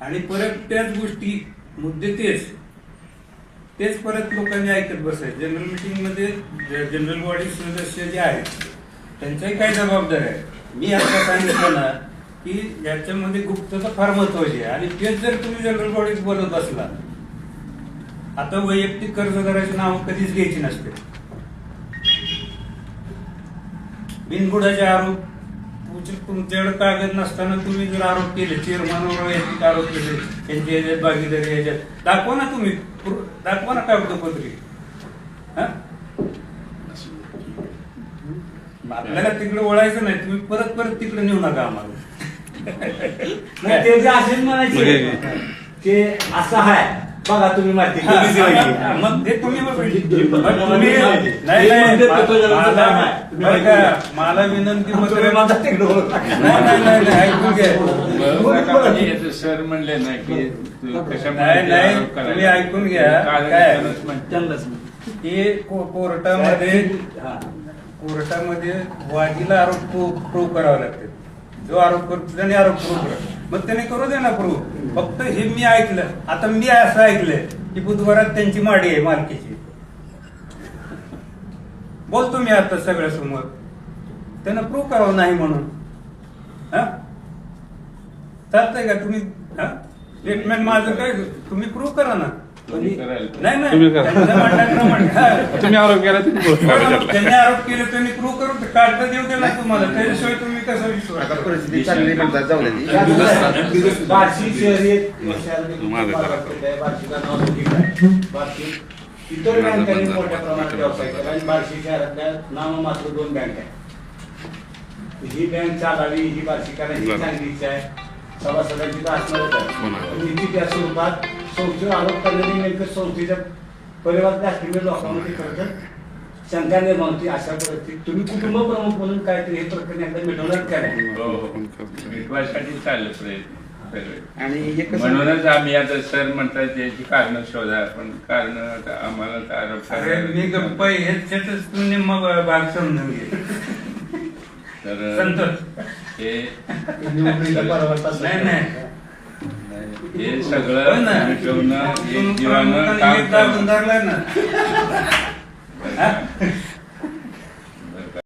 आणि परत त्याच गोष्टी मुद्दे तेच. तेच परत लोकांनी ऐकत बसायचं. जनरल मिटिंगमध्ये जनरल बॉडी सदस्य जे आहेत त्यांच्याही काही जबाबदारी आहे मी आता सांगितलं ना की याच्यामध्ये गुप्तता फार महत्वाची आहे. आणि तेच जर तुम्ही जनरल बॉडीत बोलत असला आता वैयक्तिक कर्जदाराची नाव कधीच घ्यायची नसते. बिनबुडाचे आरोप तुमच्याकडे कागद नसताना तुम्ही जर आरोप केले चेअरमॅनवर वैयक्तिक आरोप केले त्यांच्या याच्यात भागीदारी याच्यात. दाखवा ना तुम्ही दाखवा ना कागदपत्री. हा? आपल्याला तिकडे ओळायचं नाही तुम्ही परत परत तिकडे नेऊ नका आम्हाला. नाही ते जे असेच म्हणायचे ते असं आहे. बघा तुम्ही माहिती हा. हा, मग ते तुम्ही पण. नाही, नाही, बरं का. मला विनंती तुम्ही. नाही नाही नाही नाही, ऐकून. सर म्हणले ना की तू नाही ते नाही आरोप करायला? तुम्ही ऐकून घ्या कारण काय त्यांनाच म्हणते. त्यांनाच की को- कोर्टामध्ये हा. कोर्टामध्ये वादीला आरोप प्रूव्ह करावा लागते जो आरोप करतो त्याने आरोप प्रूव्ह करा मग त्याने करू दे ना प्रूव्ह फक्त हे मी ऐकलं. आता मी असं ऐकलंय की बुधवारात त्यांची माडी आहे मालकीची. बोलतो मी आता सगळ्या समोर. त्यानं प्रूव्ह करावं नाही म्हणून. हा? चालतंय का तुम्ही? स्टेटमेंट माझं काय? तुम्ही प्रूव्ह करा ना. तुम्ही. नाही तुम्ही करा. तुम्ही आरोप केला ते त्यांनी आरोप केले त्यांनी प्रूव्ह करून काढता देऊ दे ना तुम्हाला त्याच्याशिवाय तुम्ही कसं विश्वास आता परिस्थिती चांगली म्हणतात जाऊ दे ती. बार्शी शहरीत माझं करा. बार्शीला नाव ठीक आहे. बार्शी इतर बँकांनी मोठ्या प्रमाणात व्यवसाय केला आणि बार्शी शहरातल्या नाममात्र दोन बँक आहेत ही बँक चालावी ही बार्शी करायची बरं. चांगली इच्छा आहे सभासदांची तर असणारच हो. आहे पण नीती त्या स्वरूपात संस्थेवर आरोप करणारी नेमकं संस्थेच्या परिवारातल्या असलेल्या लोकांमध्ये खरं तर शंका निर्माण होती अशा परिस्थितीत. तुम्ही कुटुंब प्रमुख म्हणून काय ते हे प्रकरण एकदा मिटवणार काय हो, हो. मिटवायसाठी चाललं. प्रयत्न. आणि म्हणूनच आम्ही आता सर म्हणतात याची कारण शोधा. पण कारण आम्हाला तर आरोप अरे मी गप्पा ह्याच्यातच तुम्ही मग भाग समजून घे तर संतोष. हे नाही. हे सगळं. मिटवणं एक जीवानं काम करणं. ना हा?